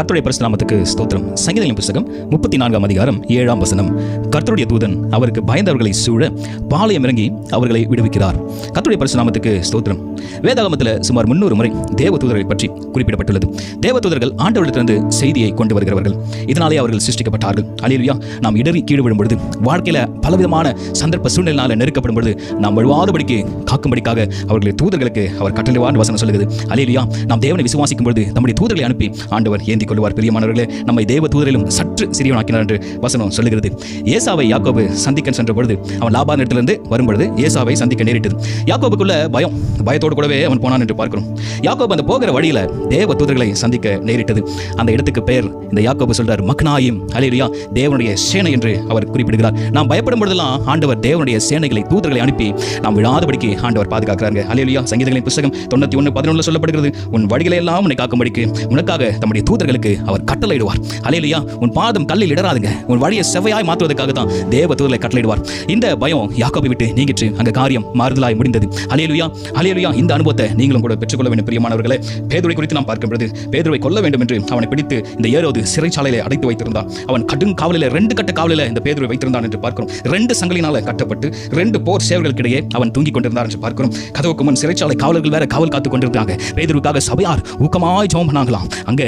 கர்த்தருடைய பரிசுநாமத்துக்கு ஸ்தோத்திரம். சங்கீதங்களின் புஸ்தகம் முப்பத்தி நான்காம் அதிகாரம் ஏழாம் வசனம். கர்த்தருடைய தூதன் அவருக்கு பயந்தவர்களை சூழ பாளையம் இறங்கி அவர்களை விடுவிக்கிறார். கர்த்தருடைய பரிசுநாமத்துக்கு ஸ்தோத்திரம். வேதாகமத்தில் சுமார் முன்னூறு முறை தேவ தூதர்களை பற்றி குறிப்பிடப்பட்டுள்ளது. தேவ தூதர்கள் ஆண்டவரிடத்திலிருந்து செய்தியை கொண்டு வருகிறவர்கள். இதனாலே அவர்கள் சிருஷ்டிக்கப்பட்டார்கள். அலிலுயா நாம் இடறி கீழ் விழும் பொழுது வாழ்க்கையில் பலவிதமான சந்தர்ப்ப சூழ்நிலையினால நெருக்கப்படும் பொழுது நாம் வழுவாதபடிக்கு காக்கும்படிக்காக அவர்களை தூதர்களுக்கு அவர் கட்டளைவான் வசனம் சொல்லுகிறது. அலிலுயா நாம் தேவனை விசுவாசிக்கும் பொழுது நம்முடைய தூதர்களை அனுப்பி ஆண்டவர் ஏந்தி கொள்வார் பிரியமானவர்களே நம்மை தேவ தூதரிலும் சற்று சிறியவனாக்கினார் என்று வசனம் சொல்லுகிறது. ஏசாவை யாக்கோபு சந்திக்க சென்ற பொழுது அவன் லாபான் இடத்திலிருந்து வரும்பொழுது ஏசாவை சந்திக்க நேரிட்டது. யாக்கோபுக்குள்ள பயம் பயத்தோடு கூடவே அவன் போனான் என்று பார்க்கிறோம். யாக்கோபு அந்த போகிற வழியில தேவ தூதர்களை சந்திக்க நேரிட்டது. அந்த இடத்துக்கு பெயர் இந்த யாக்கோபு சொல்றார் மக்னாயும். அலேலியா தேவனுடைய சேனை என்று அவர் குறிப்பிடுகிறார். நாம் பயப்படும் பொழுதெல்லாம் ஆண்டவர் தேவனுடைய சேனைகளை தூதர்களை அனுப்பி நாம் விழாதபடிக்கு ஆண்டவர் பாதுகாக்கிறாங்க அலேலியா சங்கீதங்களின் புஸ்தகம் தொண்ணூத்தி ஒன்று பதினொன்று சொல்லப்படுகிறது உன் வழிகளை எல்லாம் உன்னை காக்கும்படிக்கு உனக்காக தம்முடைய தூதர்களுக்கு அவர் கட்டளையிடுவார். அலையிலையா உன் பாதம் கல்லில் இடராதுங்க உன் வழியை செவ்வையாய் மாற்றுவதற்காக தான் தேவ தூதர்களை கட்டளையிடுவார். இந்த பயம் யாக்கோபை விட்டு நீங்கிற்று. அங்கே காரியம் மாறுதலாய் முடிந்தது. அலையலுயா அலையலுயா இந்த அனுபவத்தை நீங்களும் கூட பெற்றுக்கொள்ள வேண்டும் பிரியமானவர்களே. பேதுரை குறித்து நாம் பார்க்கும் பொழுது பேதுரை கொல்ல வேண்டும் என்று அவனை பிடித்து இந்த ஏரோது சிறைச்சாலையில அடைத்து வைத்திருந்தான். அவன் கடும் காவலில் ரெண்டு கட்ட காவலில் இந்த பேதுரை வைத்திருந்தான் என்று பார்க்கிறோம். ரெண்டு சங்கிலினால கட்டப்பட்டு ரெண்டு போர் சேவர்களுக்கிடையே அவன் தூங்கிக் கொண்டிருந்தார் என்று பார்க்கிறோம். கதவுக்கு முன் சிறைச்சாலை காவலர்கள் வேற காவல் காத்துக் கொண்டிருந்தாங்க. பேதுருக்காக சபையார் ஊக்கமாய் ஜோம் பண்ணாங்களாம். அங்க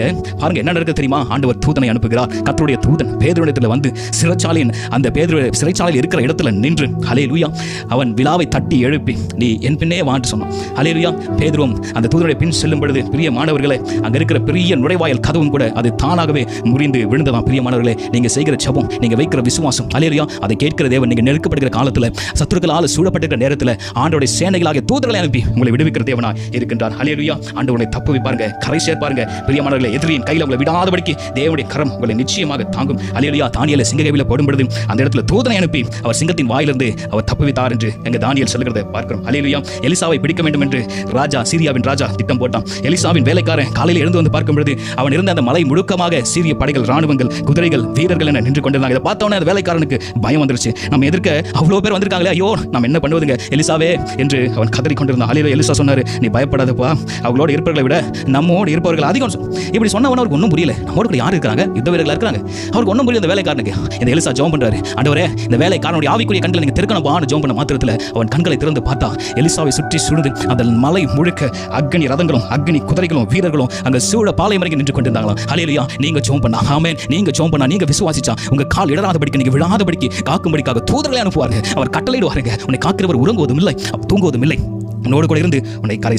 பாருங்க என்ன நடக்க தெரியுமா? ஆண்டவர் தூதனை அனுப்புகிறார். கத்தருடைய தூதன் பேதுருடத்தில் வந்து சிறைச்சாலையின் அந்த பேதுரு சிறைச்சாலையில் இருக்கிற இடத்துல நின்று ஹலே லூயா அவன் விழாவை தட்டி எழுப்பி நீ என் பின்னே வான்னு சொன்னான். ஹலே லூயா பேதுருவும் அந்த தூதனுடைய பின் செல்லும் பொழுது பிரிய மாணவர்களே அங்கே இருக்கிற பெரிய நுழைவாயல் கதவும் கூட அது தானாகவே முறிந்து விழுந்ததாம் பிரிய மாணவர்களே நீங்கள் செய்கிற ஜெபம் நீங்கள் வைக்கிற விசுவாசம் ஹலேலுயா அதை கேட்கிற தேவன் நீங்கள் நெருக்கப்படுகிற காலத்தில் சத்துருக்களால் சூழப்பட்டிருக்கிற நேரத்தில் ஆண்டோடைய சேனைகளாக தூதர்களை அனுப்பி உங்களை விடுவிக்கிற தேவனாக இருக்கின்றார். ஹலேலுயா ஆண்டவனை தப்பு வைப்பாருங்க கரை சேர்ப்பாருங்க. பிரியமானவர்களே எதிரியின் கையில் வழியில் உங்களை விடாதபடிக்கு தேவனுடைய கரம் உங்களை நிச்சயமாக தாங்கும். அலேலுயா தானியலை சிங்ககவில போடும்பொழுது அந்த இடத்துல தூதனை அனுப்பி அவர் சிங்கத்தின் வாயிலிருந்து அவர் தப்புவித்தார் என்று எங்க தானியல் சொல்கிறத பார்க்கிறோம். அலேலுயா எலிசாவை பிடிக்க வேண்டும் என்று ராஜா சீரியாவின் ராஜா திட்டம் போட்டான். எலிசாவின் வேலைக்காரன் காலையில் எழுந்து வந்து பார்க்கும் பொழுது அவன் இருந்த அந்த மலை முழுக்கமாக சீரிய படைகள் ராணுவங்கள் குதிரைகள் வீரர்கள் என நின்று கொண்டிருந்தாங்க. இதை பார்த்தோன்னே அந்த வேலைக்காரனுக்கு பயம் வந்துருச்சு. நம்ம எதிர்க்க அவ்வளோ பேர் வந்திருக்காங்களே ஐயோ நம்ம என்ன பண்ணுவதுங்க? எலிசாவே என்று அவன் கதறி கொண்டிருந்தான். அலையில எலிசா சொன்னார் நீ பயப்படாதப்பா. அவங்களோட இருப்பவர்களை விட நம்மோடு இருப்பவர்கள் அதிகம். சொல். இப்படி சொன்னவன அவருக்கு ஒன்றும் புரியல. நம்மோட கூட யார் இருக்கிறாங்க? யுத்த வீரர்களாக இருக்கிறாங்க. அவருக்கு ஒன்றும் புரியல இந்த வேலைக்காரனுக்கு. இந்த எலிசா ஜோம் பண்ணுறாரு ஆண்டவரே இந்த வேலைக்காரனுடைய ஆவிக்குரிய கண்களை நீங்கள் திறக்கணும் ஆன ஜோம் பண்ண மாத்திரத்தில் அவன் கண்களை திறந்து பார்த்தா எலிசாவை சுற்றி சுடுது அந்த மலை முழுக்க அக்னி ரதங்களும் அக்னி குதிரைகளும் வீரர்களும் அங்கே சூழ பாளையம் வரைக்கும் நின்று கொண்டிருந்தாங்களாம். அலையிலையா நீங்கள் ஜோம் பண்ணா ஆமே நீங்கள் ஜோம் பண்ணா நீங்கள் விசுவாசிச்சா உங்கள் கால் இடராதபடிக்கு நீங்க விழாதபடிக்கு காக்கும்படிக்காக தூதர்களை அனுப்புவாருங்க. அவர் கட்டளையிடுவாருங்க. உன்னை காக்கிறவர் உறங்குவதும் இல்லை தூங்குவதும் இல்லை. உன்னோடு கூட இருந்து உன்னை கரை